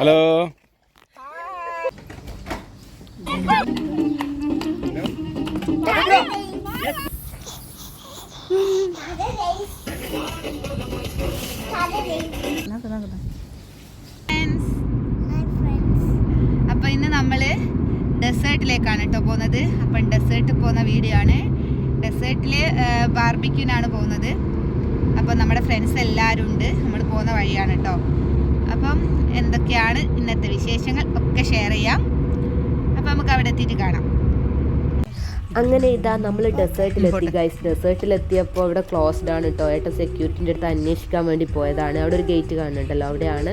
Hello. അപ്പൊ ഇന്ന് നമ്മൾ ഡെസേർട്ടിലേക്കാണ് കേട്ടോ പോകുന്നത്. അപ്പം ഡെസേർട്ട് പോകുന്ന വീഡിയോ ആണ്. ഡെസേർട്ടിൽ ബാർബിക്യൂനാണ് പോകുന്നത്. അപ്പം നമ്മുടെ ഫ്രണ്ട്സ് എല്ലാരും ഉണ്ട്. നമ്മൾ പോകുന്ന വഴിയാണ് കേട്ടോ അപ്പം എന്തൊക്കെയാണ് ഇന്നത്തെ വിശേഷങ്ങൾ ഒക്കെ ഷെയർ ചെയ്യാം. അപ്പം നമുക്ക് അവിടെ എത്തിയിട്ട് കാണാം. അങ്ങനെ ഇതാ നമ്മൾ ഡെസേർട്ടിൽ ഡെസേർട്ടിലെത്തി ഗൈസ് ഡെസേർട്ടിലെത്തിയപ്പോൾ അവിടെ ക്ലോസ്ഡ് ആണ് കേട്ടോ ഏട്ടൻ സെക്യൂരിറ്റിന്റെ അടുത്ത് അന്വേഷിക്കാൻ വേണ്ടി പോയതാണ്. അവിടെ ഒരു ഗേറ്റ് കാണുന്നുണ്ടല്ലോ. അവിടെയാണ്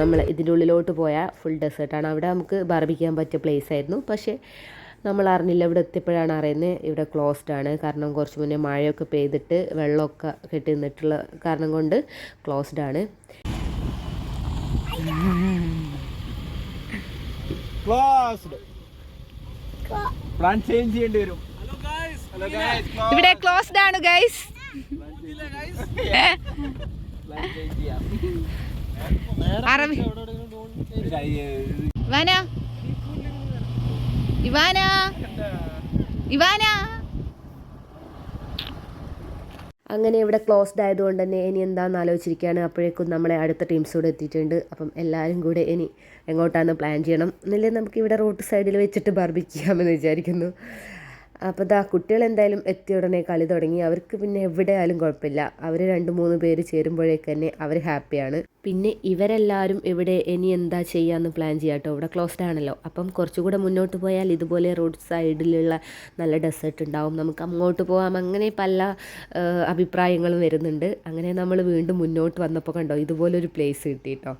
നമ്മൾ ഇതിന്റെ ഉള്ളിലോട്ട് പോയാൽ ഫുൾ ഡെസേർട്ടാണ് അവിടെ നമുക്ക് ബാർബിക്കാൻ പറ്റിയ പ്ലേസ് ആയിരുന്നു. പക്ഷേ നമ്മൾ അറിഞ്ഞില്ല. ഇവിടെ എത്തിയപ്പോഴാണ് അറിയുന്നത് ഇവിടെ ക്ലോസ്ഡ് ആണ്. കാരണം കുറച്ച് മുന്നേ മഴയൊക്കെ പെയ്തിട്ട് വെള്ളമൊക്കെ കെട്ടി നിന്നിട്ടുള്ള കാരണം കൊണ്ട് ക്ലോസ്ഡ് ആണ്. ക്ലോസ്ഡ് പ്ലാൻ ചേഞ്ച് ചെയ്യേണ്ടി വരും. ഇവിടെ ക്ലോസ്ഡ് ആണ് ഗൈസ് അറബി ഇവാന. ഇവാന. ഇവാന. അങ്ങനെ ഇവിടെ ക്ലോസ്ഡ് ആയതുകൊണ്ട് തന്നെ ഇനി എന്താണെന്ന് ആലോചിച്ചിരിക്കുകയാണ്. അപ്പോഴേക്കും നമ്മളെ അടുത്ത ടീംസ് കൂടെ എത്തിയിട്ടുണ്ട്. അപ്പം എല്ലാവരും കൂടെ ഇനി എങ്ങോട്ടാണ് പ്ലാൻ ചെയ്യണം. എന്നല്ലേ നമുക്ക് ഇവിടെ റോഡ് സൈഡിൽ വെച്ചിട്ട് ബർബിക്കാമെന്ന് വിചാരിക്കുന്നു. അപ്പോൾ ദാ കുട്ടികൾ എന്തായാലും എത്തിയ ഉടനെ കളി തുടങ്ങി. അവർക്ക് പിന്നെ എവിടെ ആയാലും കുഴപ്പമില്ല. അവർ രണ്ട് മൂന്ന് പേര് ചേരുമ്പോഴേക്ക് തന്നെ അവർ ഹാപ്പിയാണ് പിന്നെ ഇവരെല്ലാവരും ഇവിടെ ഇനി എന്താ ചെയ്യാമെന്ന് പ്ലാൻ ചെയ്യാം കേട്ടോ ഇവിടെ ക്ലോസ്ഡ് ആണല്ലോ. അപ്പം കുറച്ചുകൂടെ മുന്നോട്ട് പോയാൽ ഇതുപോലെ റോഡ് സൈഡിലുള്ള നല്ല ഡെസേർട്ട് ഉണ്ടാവും. നമുക്ക് അങ്ങോട്ട് പോകാം അങ്ങനെ പല അഭിപ്രായങ്ങളും വരുന്നുണ്ട്. അങ്ങനെ നമ്മൾ വീണ്ടും മുന്നോട്ട് വന്നപ്പോൾ കണ്ടോ ഇതുപോലൊരു പ്ലേസ് കിട്ടി കേട്ടോ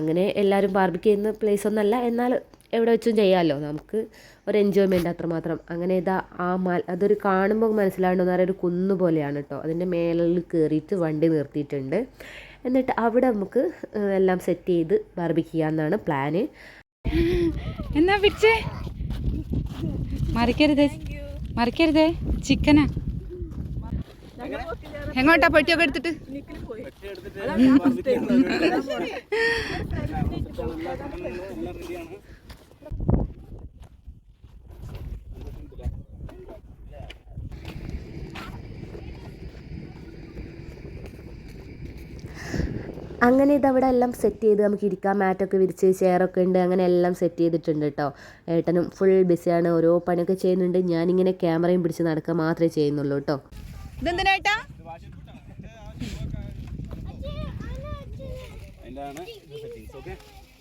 അങ്ങനെ എല്ലാവരും ബാർബിക്ക് ചെയ്യുന്ന പ്ലേസ് ഒന്നല്ല. എന്നാൽ എവിടെ വെച്ചും ചെയ്യാമല്ലോ നമുക്ക്. ഒരു എൻജോയ്മെന്റ് അത്രമാത്രം അങ്ങനെ ഇതാ ആ മല അതൊരു കാണുമ്പോൾ മനസ്സിലാവുന്ന പറയുക ഒരു കുന്ന് പോലെയാണ് കേട്ടോ അതിന്റെ മേളിൽ കയറിയിട്ട് വണ്ടി നിർത്തിയിട്ടുണ്ട്. എന്നിട്ട് അവിടെ നമുക്ക് എല്ലാം സെറ്റ് ചെയ്ത് ബാർബിക്ക് ചെയ്യാമെന്നാണ് പ്ലാന് എന്നാ പിടിച്ചേ? മറിക്കരുതേ. മറിക്കരുതേ. ചിക്കനാ. എങ്ങോട്ടാ പെട്ടിയൊക്കെ എടുത്തിട്ട്? അങ്ങനെ ഇതവിടെ എല്ലാം സെറ്റ് ചെയ്ത് നമുക്ക് ഇരിക്കാൻ മാറ്റൊക്കെ വിരിച്ച് ചെയറൊക്കെ ഉണ്ട്. അങ്ങനെ എല്ലാം സെറ്റ് ചെയ്തിട്ടുണ്ട് കേട്ടോ ഏട്ടനും ഫുൾ ബിസിയാണ് ഓരോ പണിയൊക്കെ ചെയ്യുന്നുണ്ട്. ഞാനിങ്ങനെ ക്യാമറയും പിടിച്ച് നടക്കുക മാത്രമേ ചെയ്യുന്നുള്ളൂ കേട്ടോ ഇതെന്തിനായിട്ടാ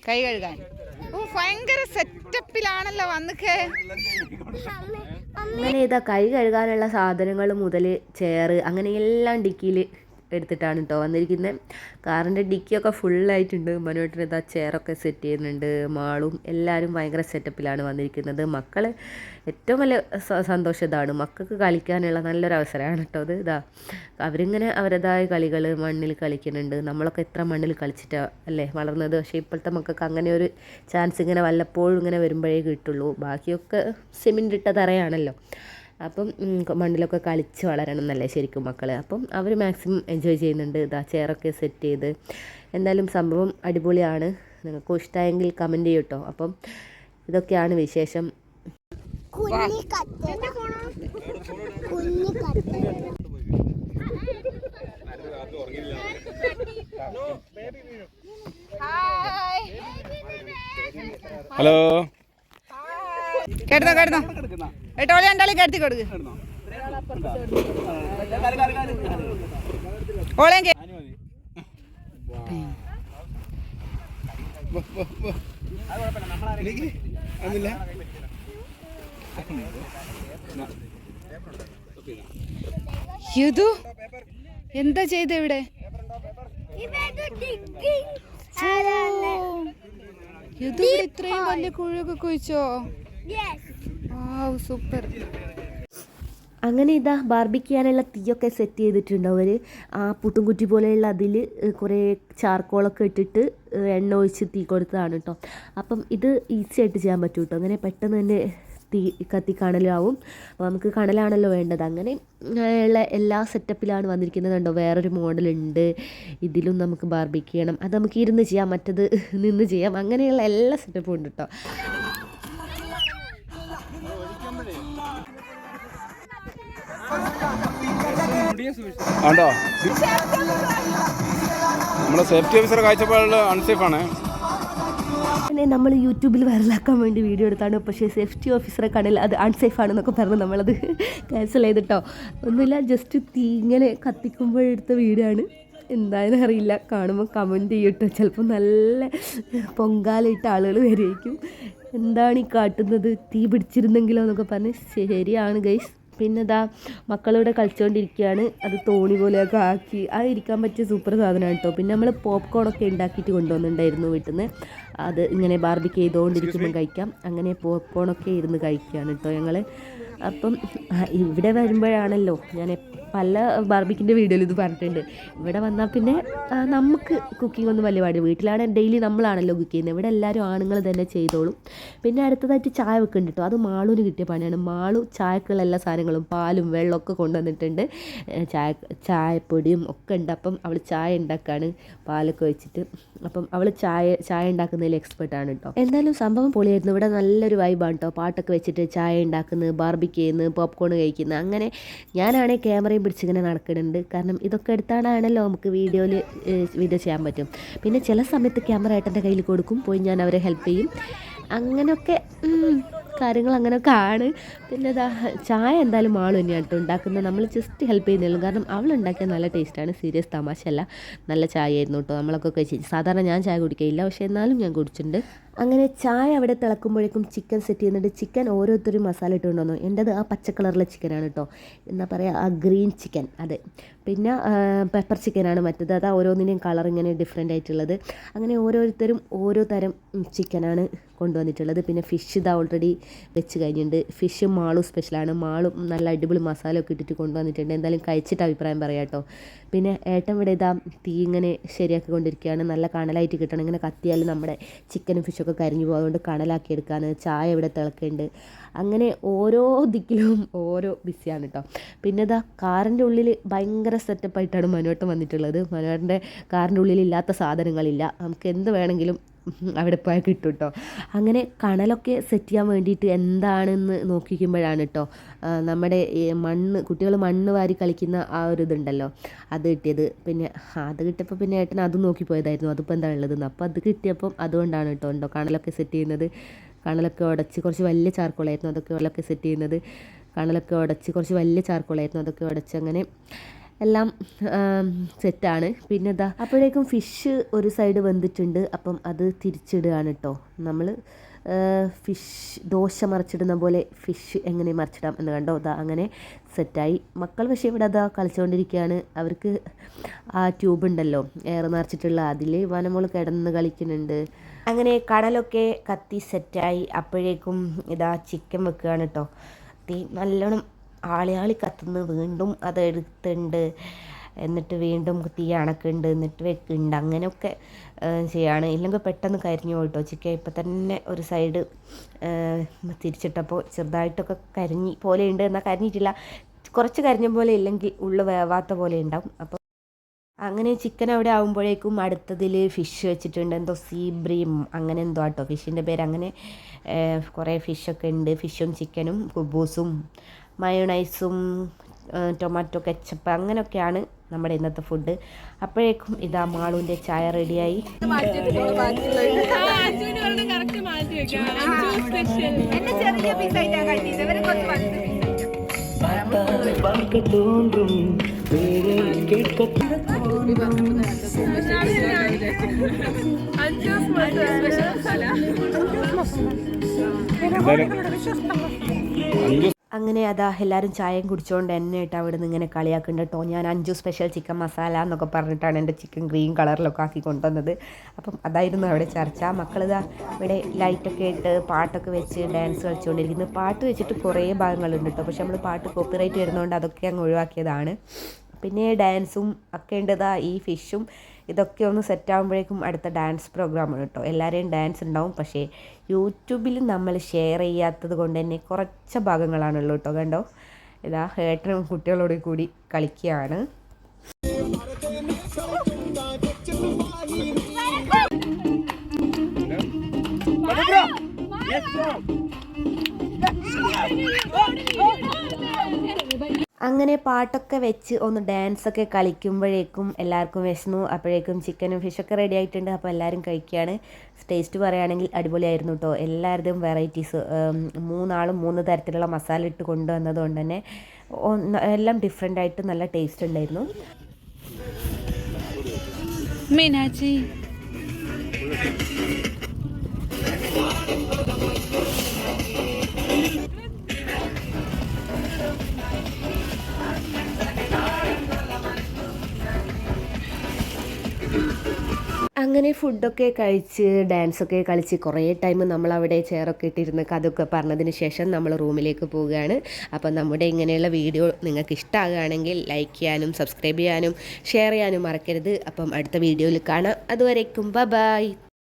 കൈ കഴുകാൻ. ഓ ഭയങ്കര സെറ്റപ്പിലാണല്ലോ വന്നിക്കേ. അങ്ങനെ ഇതാ കൈ കഴുകാനുള്ള സാധനങ്ങൾ മുതൽ ചെയർ അങ്ങനെ എല്ലാം ഡിക്കിയിൽ എടുത്തിട്ടാണ് കേട്ടോ വന്നിരിക്കുന്നത് കാറിന്റെ ഡിക്കിയൊക്കെ ഫുള്ളായിട്ടുണ്ട്. മനോട്ടിന് ഇതാ ചെയറൊക്കെ സെറ്റ് ചെയ്യുന്നുണ്ട്. മാളും എല്ലാവരും ഭയങ്കര സെറ്റപ്പിലാണ് വന്നിരിക്കുന്നത്. മക്കൾ ഏറ്റവും വലിയ സന്തോഷം ഇതാണ്. മക്കൾക്ക് കളിക്കാനുള്ള നല്ലൊരു അവസരമാണ് കേട്ടോ അത് ഇതാ അവരിങ്ങനെ അവരുടേതായ കളികൾ മണ്ണിൽ കളിക്കുന്നുണ്ട്. നമ്മളൊക്കെ എത്ര മണ്ണിൽ കളിച്ചിട്ടാണ് അല്ലേ വളർന്നത്? പക്ഷേ ഇപ്പോഴത്തെ മക്കൾക്ക് അങ്ങനെ ഒരു ചാൻസ് ഇങ്ങനെ വല്ലപ്പോഴും ഇങ്ങനെ വരുമ്പോഴേ കിട്ടുള്ളൂ. ബാക്കിയൊക്കെ സിമെന്റ് ഇട്ട തറയാണല്ലോ. അപ്പം മണ്ണിലൊക്കെ കളിച്ച് വളരണം എന്നല്ലേ ശരിക്കും മക്കൾ അപ്പം അവർ മാക്സിമം എൻജോയ് ചെയ്യുന്നുണ്ട്. ഇതാ ചെയറൊക്കെ സെറ്റ് ചെയ്ത്. എന്തായാലും സംഭവം അടിപൊളിയാണ്. നിങ്ങൾക്ക് ഇഷ്ടമായെങ്കിൽ കമന്റ് ചെയ്യട്ടോ. കേട്ടോ അപ്പം ഇതൊക്കെയാണ് വിശേഷം. ഹലോ കേട്ടോ കിടന്നോ ഏട്ടോ രണ്ടാളി കരുത്തി കൊടുക്ക്. ഓളേം എന്താ ചെയ്ത ഇവിടെ? ഇത്രയും വലിയ കുഴിയൊക്കെ കുഴിച്ചോ? സൂപ്പർ അങ്ങനെ ഇതാ ബാർബിക്കാനുള്ള തീയൊക്കെ സെറ്റ് ചെയ്തിട്ടുണ്ട് അവർ ആ പുട്ടുംകുറ്റി പോലെയുള്ള അതിൽ കുറേ ചാർക്കോളൊക്കെ ഇട്ടിട്ട് എണ്ണ ഒഴിച്ച് തീ കൊടുത്തതാണ് കേട്ടോ അപ്പം ഇത് ഈസി ആയിട്ട് ചെയ്യാൻ പറ്റും കേട്ടോ അങ്ങനെ പെട്ടെന്ന് തന്നെ തീ കത്തി കണലാവും. അപ്പോൾ നമുക്ക് കണലാണല്ലോ വേണ്ടത്. അങ്ങനെ ഉള്ള എല്ലാ സെറ്റപ്പിലാണ് വന്നിരിക്കുന്നത് കണ്ടോ? വേറൊരു മോഡലുണ്ട്. ഇതിലും നമുക്ക് ബാർബിക്ക് ചെയ്യണം. അത് നമുക്ക് ഇരുന്ന് ചെയ്യാം. മറ്റത് നിന്ന് ചെയ്യാം. അങ്ങനെയുള്ള എല്ലാ സെറ്റപ്പും ഉണ്ട് കേട്ടോ ആണ്ടോ? നമ്മുടെ സേഫ്റ്റി ഓഫീസർ കാഴ്ചപ്പാടുള്ള അൺസേഫ് ആണ്. പിന്നെ നമ്മൾ യൂട്യൂബിൽ വൈറലാക്കാൻ വേണ്ടി വീഡിയോ എടുത്താണ്. പക്ഷേ സേഫ്റ്റി ഓഫീസറെ കടയിൽ അത് അൺസേഫ് ആണെന്നൊക്കെ പറഞ്ഞ് നമ്മളത് ക്യാൻസൽ ചെയ്തിട്ടോ. ഒന്നുമില്ല ജസ്റ്റ് തീ ഇങ്ങനെ കത്തിക്കുമ്പോഴെടുത്ത വീഡിയോ ആണ്. എന്തായാലും അറിയില്ല. കാണുമ്പോൾ കമന്റ് ചെയ്യട്ടോ. ചിലപ്പോൾ നല്ല പൊങ്കാലിട്ട ആളുകൾ വരുമായിരിക്കും എന്താണ് ഈ കാട്ടുന്നത്? തീ പിടിച്ചിരുന്നെങ്കിലോ എന്നൊക്കെ പറഞ്ഞ് ശരിയാണ് ഗൈസ് പിന്നെ ഇതാ മക്കളിവിടെ കളിച്ചുകൊണ്ടിരിക്കുകയാണ് അത് തോണി പോലെയൊക്കെ ആക്കി. അത് ഇരിക്കാൻ പറ്റിയ സൂപ്പർ സാധനമാണ് കേട്ടോ പിന്നെ നമ്മൾ പോപ്കോണൊക്കെ ഉണ്ടാക്കിയിട്ട് കൊണ്ടുവന്നിട്ടുണ്ടായിരുന്നു വീട്ടിൽ നിന്ന് അത് ഇങ്ങനെ ബാർബിക്ക് ചെയ്തുകൊണ്ടിരിക്കുമ്പോൾ കഴിക്കാം. അങ്ങനെ പോപ്കോണൊക്കെ ഇരുന്ന് കഴിക്കുകയാണ് കേട്ടോ ഞങ്ങൾ അപ്പം ഇവിടെ വരുമ്പോഴാണല്ലോ ഞാൻ പല ബാർബിക്കിന്റെ വീഡിയോയിൽ ഇത് പറഞ്ഞിട്ടുണ്ട്. ഇവിടെ വന്നാൽ പിന്നെ നമുക്ക് കുക്കിംഗ് ഒന്നും വലിയ പാടില്ല. വീട്ടിലാണ് ഡെയിലി നമ്മളാണല്ലോ കുക്ക് ചെയ്യുന്നത്. ഇവിടെ എല്ലാവരും ആണുങ്ങൾ തന്നെ ചെയ്തോളും. പിന്നെ അടുത്തതായിട്ട് ചായ വെക്കുന്നുണ്ട് കേട്ടോ അത് മാളൂന് കിട്ടിയ പണിയാണ്. മാളു ചായക്കുള്ള എല്ലാ സാധനങ്ങളും പാലും വെള്ളമൊക്കെ കൊണ്ടുവന്നിട്ടുണ്ട്. ചായ ചായപ്പൊടിയും ഒക്കെ ഉണ്ട്. അപ്പം അവൾ ചായ ഉണ്ടാക്കാണ്. പാലൊക്കെ വെച്ചിട്ട്. അപ്പം അവൾ ചായ ചായ ഉണ്ടാക്കുന്നതിൽ എക്സ്പെർട്ടാണ് കേട്ടോ എന്തായാലും സംഭവം പൊളിയായിരുന്നു. ഇവിടെ നല്ലൊരു വൈബാണ് കേട്ടോ പാട്ടൊക്കെ വെച്ചിട്ട് ചായ ഉണ്ടാക്കുന്നത്. ബാർബിക്ക് ചെയ്യുന്നത് പോപ്കോൺ കഴിക്കുന്നത് അങ്ങനെ ഞാനാണെ ക്യാമറയും പിടിച്ചിങ്ങനെ നടക്കുന്നുണ്ട്. കാരണം ഇതൊക്കെ എടുത്താണല്ലോ നമുക്ക് വീഡിയോയിൽ വീഡിയോ ചെയ്യാൻ പറ്റും. പിന്നെ ചില സമയത്ത് ക്യാമറ ഏട്ടന്റെ കയ്യിൽ കൊടുക്കും പോയി ഞാൻ അവരെ ഹെൽപ്പ് ചെയ്യും. അങ്ങനെയൊക്കെ കാര്യങ്ങൾ അങ്ങനെയൊക്കെ ആണ്. പിന്നെ ഇതാ ചായ എന്തായാലും ആളും തന്നെയാണ് കേട്ടോ ഉണ്ടാക്കുന്നത്. നമ്മൾ ജസ്റ്റ് ഹെൽപ്പ് ചെയ്യുന്നില്ല കാരണം അവൾ ഉണ്ടാക്കിയ നല്ല ടേസ്റ്റാണ് സീരിയസ് തമാശയല്ല. നല്ല ചായ ആയിരുന്നു കേട്ടോ നമ്മളൊക്കെ സാധാരണ ഞാൻ ചായ കുടിക്കുകയില്ല പക്ഷേ എന്നാലും ഞാൻ കുടിച്ചിട്ടുണ്ട്. അങ്ങനെ ചായ അവിടെ തിളക്കുമ്പോഴേക്കും ചിക്കൻ സെറ്റ് ചെയ്യുന്നുണ്ട്. ചിക്കൻ ഓരോരുത്തരും മസാല ഇട്ട് കൊണ്ടുവന്നു എന്റെത് ആ പച്ച കളറിലെ ചിക്കനാണ് കേട്ടോ എന്താ പറയുക ആ ഗ്രീൻ ചിക്കൻ അതെ. പിന്നെ പെപ്പർ ചിക്കനാണ് മറ്റത്. അത് ഓരോന്നിന്റെയും കളർ ഇങ്ങനെ ഡിഫറെന്റ് ആയിട്ടുള്ളത്. അങ്ങനെ ഓരോരുത്തരും ഓരോ തരം ചിക്കനാണ് കൊണ്ടുവന്നിട്ടുള്ളത്. പിന്നെ ഫിഷ് ഇതാ ഓൾറെഡി വെച്ച് കഴിഞ്ഞിട്ടുണ്ട്. ഫിഷ് മാളും സ്പെഷ്യലാണ് മാളും നല്ല അടിപൊളി മസാല ഒക്കെ ഇട്ടിട്ട് കൊണ്ടുവന്നിട്ടുണ്ട്. എന്തായാലും കഴിച്ചിട്ട് അഭിപ്രായം പറയാം കേട്ടോ. പിന്നെ ഏട്ടൻ ഇവിടെ ഇതാ തീ ഇങ്ങനെ ശരിയാക്കി കൊണ്ടിരിക്കുകയാണ് നല്ല കണലായിട്ട് കിട്ടണം. ഇങ്ങനെ കത്തിയാൽ നമ്മുടെ ചിക്കനും ഫിഷൊക്കെ കരിഞ്ഞു പോകും. അതുകൊണ്ട് കണലാക്കി എടുക്കാണ് ചായ ഇവിടെ തിളക്കുന്നുണ്ട് അങ്ങനെ ഓരോ ദിക്കിലും ഓരോ ബിസിയാണ് കേട്ടോ പിന്നെ ഇതാ കാറിന്റെ ഉള്ളിൽ ഭയങ്കര സെറ്റപ്പായിട്ടാണ് മനുവേട്ടൻ വന്നിട്ടുള്ളത്. മനുവേട്ടന്റെ കാറിന്റെ ഉള്ളിൽ ഇല്ലാത്ത സാധനങ്ങളില്ല. നമുക്ക് എന്ത് വേണമെങ്കിലും അവിടെ പോയാൽ കിട്ടും കേട്ടോ അങ്ങനെ കണലൊക്കെ സെറ്റ് ചെയ്യാൻ വേണ്ടിയിട്ട് എന്താണെന്ന് നോക്കിക്കുമ്പോഴാണ് കേട്ടോ നമ്മുടെ മണ്ണ് കുട്ടികൾ മണ്ണ് വാരി കളിക്കുന്ന ആ ഒരു ഇതുണ്ടല്ലോ അത് കിട്ടിയത്. പിന്നെ അത് കിട്ടിയപ്പോൾ പിന്നെ ഏട്ടൻ അത് നോക്കി പോയതായിരുന്നു അതിപ്പോൾ എന്താ ഉള്ളതെന്ന്. അപ്പോൾ അത് കിട്ടിയപ്പം അതുകൊണ്ടാണ് കേട്ടോ ഉണ്ടോ കണലൊക്കെ സെറ്റ് ചെയ്യുന്നത്. കണലൊക്കെ ഉടച്ച് കുറച്ച് വലിയ ചാർക്കോളായിരുന്നു അതൊക്കെ ഉള്ളൊക്കെ സെറ്റ് ചെയ്യുന്നത്. കണലൊക്കെ ഉടച്ച് കുറച്ച് വലിയ ചാർക്കോളായിരുന്നു അതൊക്കെ ഉടച്ച് അങ്ങനെ എല്ലാം സെറ്റാണ്. പിന്നെ ഇതാ അപ്പോഴേക്കും ഫിഷ് ഒരു സൈഡ് വെന്തിട്ടുണ്ട്. അപ്പം അത് തിരിച്ചിടുകയാണ് കേട്ടോ നമ്മൾ ഫിഷ് ദോശ മറിച്ചിടുന്ന പോലെ ഫിഷ് എങ്ങനെ മറിച്ചിടാം എന്ന് കണ്ടോ? അതാ അങ്ങനെ സെറ്റായി. മക്കൾ പക്ഷേ ഇവിടെ അതാ കളിച്ചുകൊണ്ടിരിക്കുകയാണ് അവർക്ക് ആ ട്യൂബ് ഉണ്ടല്ലോ എയർ നിറച്ചിട്ടുള്ള അതിൽ വനമോൾ കിടന്ന് കളിക്കുന്നുണ്ട്. അങ്ങനെ കടലൊക്കെ കത്തി സെറ്റായി. അപ്പോഴേക്കും ഇതാ ചിക്കൻ വെക്കുകയാണ് കേട്ടോ നല്ലോണം ആളിയാളി കത്തുന്നു വീണ്ടും അത് എടുത്തുണ്ട് എന്നിട്ട് വീണ്ടും തീ അണക്കുണ്ട് എന്നിട്ട് വെക്കുന്നുണ്ട് അങ്ങനെയൊക്കെ ചെയ്യാണ്. ഇല്ലെങ്കിൽ പെട്ടെന്ന് കരിഞ്ഞു പോയിട്ടോ. ചിക്കൻ ഇപ്പം തന്നെ ഒരു സൈഡ് തിരിച്ചിട്ടപ്പോൾ ചെറുതായിട്ടൊക്കെ കരിഞ്ഞി പോലെ ഉണ്ട്. എന്നാൽ കരിഞ്ഞിട്ടില്ല. കുറച്ച് കരിഞ്ഞ പോലെ ഇല്ലെങ്കിൽ ഉള്ളു വേവാത്ത പോലെ ഉണ്ടാവും. അപ്പോൾ അങ്ങനെ ചിക്കൻ അവിടെ ആകുമ്പോഴേക്കും അടുത്തതിൽ ഫിഷ് വെച്ചിട്ടുണ്ട്. എന്തോ സീബ്രീം അങ്ങനെ എന്തോ ആട്ടോ. ഫിഷിന്റെ പേര് അങ്ങനെ കുറേ ഫിഷൊക്കെ ഉണ്ട്. ഫിഷും ചിക്കനും കുബൂസും മയോണൈസും ടൊമാറ്റോ കെച്ചപ്പ് അങ്ങനെയൊക്കെയാണ് നമ്മുടെ ഇന്നത്തെ ഫുഡ് അപ്പോഴേക്കും ഇതാ മാളുവിന്റെ ചായ റെഡിയായി അഞ്ചു അങ്ങനെ അതാ എല്ലാവരും ചായയും കുടിച്ചുകൊണ്ട് എന്നെ ഇട്ട് അവിടെ നിന്ന് ഇങ്ങനെ കളിയാക്കുന്നുണ്ട്. കേട്ടോ ഞാൻ അഞ്ചു സ്പെഷ്യൽ ചിക്കൻ മസാല എന്നൊക്കെ പറഞ്ഞിട്ടാണ് എന്റെ ചിക്കൻ ഗ്രീൻ കളറിലൊക്കെ ആക്കി കൊണ്ടുവന്നത്. അപ്പം അതായിരുന്നു അവിടെ ചർച്ച. മക്കളിതാ ഇവിടെ ലൈറ്റൊക്കെ ഇട്ട് പാട്ടൊക്കെ വെച്ച് ഡാൻസ് കളിച്ചുകൊണ്ടിരിക്കുന്നു പാട്ട് വെച്ചിട്ട് കുറേ ഭാഗങ്ങളുണ്ട് കേട്ടോ പക്ഷെ നമ്മൾ പാട്ട് കോപ്പിറൈറ്റ് വരുന്നതുകൊണ്ട് അതൊക്കെ അങ്ങ് ഒഴിവാക്കിയതാണ്. പിന്നെ ഡാൻസും ഒക്കെ ഉണ്ടതാ ഈ ഫിഷും ഇതൊക്കെ ഒന്ന് സെറ്റ് ആകുമ്പോഴേക്കും അടുത്ത ഡാൻസ് പ്രോഗ്രാമാണ് കേട്ടോ എല്ലാവരെയും ഡാൻസ് ഉണ്ടാവും പക്ഷേ യൂട്യൂബിൽ നമ്മൾ ഷെയർ ചെയ്യാത്തത് കൊണ്ട് തന്നെ കുറച്ച് ഭാഗങ്ങളാണുള്ളൂ കേട്ടോ കണ്ടോ? ഇതാ ഏട്ടനും കുട്ടികളോട് കൂടി കളിക്കുകയാണ് അങ്ങനെ പാട്ടൊക്കെ വെച്ച് ഒന്ന് ഡാൻസൊക്കെ കളിക്കുമ്പോഴേക്കും എല്ലാവർക്കും വിശന്നു. അപ്പോഴേക്കും ചിക്കനും ഫിഷൊക്കെ റെഡി ആയിട്ടുണ്ട്. അപ്പോൾ എല്ലാവരും കഴിക്കുകയാണ്. ടേസ്റ്റ് പറയുകയാണെങ്കിൽ അടിപൊളിയായിരുന്നു കേട്ടോ എല്ലാവരുടെയും വെറൈറ്റീസ് മൂന്നാളും മൂന്ന് തരത്തിലുള്ള മസാല ഇട്ട് കൊണ്ടുവന്നത് കൊണ്ട് തന്നെ എല്ലാം ഡിഫറെന്റ് ആയിട്ട് നല്ല ടേസ്റ്റ് ഉണ്ടായിരുന്നു. മീനാച്ചി. അങ്ങനെ ഫുഡൊക്കെ കഴിച്ച് ഡാൻസൊക്കെ കളിച്ച് കുറേ ടൈം നമ്മൾ നമ്മളവിടെ ചെയറൊക്കെ ഇട്ടിരുന്ന് കഥയൊക്കെ പറഞ്ഞതിന് ശേഷം നമ്മൾ റൂമിലേക്ക് പോവുകയാണ്. അപ്പോൾ നമ്മുടെ ഇങ്ങനെയുള്ള വീഡിയോ നിങ്ങൾക്ക് ഇഷ്ടമാകുകയാണെങ്കിൽ ലൈക്ക് ചെയ്യാനും സബ്സ്ക്രൈബ് ചെയ്യാനും ഷെയർ ചെയ്യാനും മറക്കരുത്. അപ്പം അടുത്ത വീഡിയോയിൽ കാണാം. അതുവരേക്കും ബ ബായ്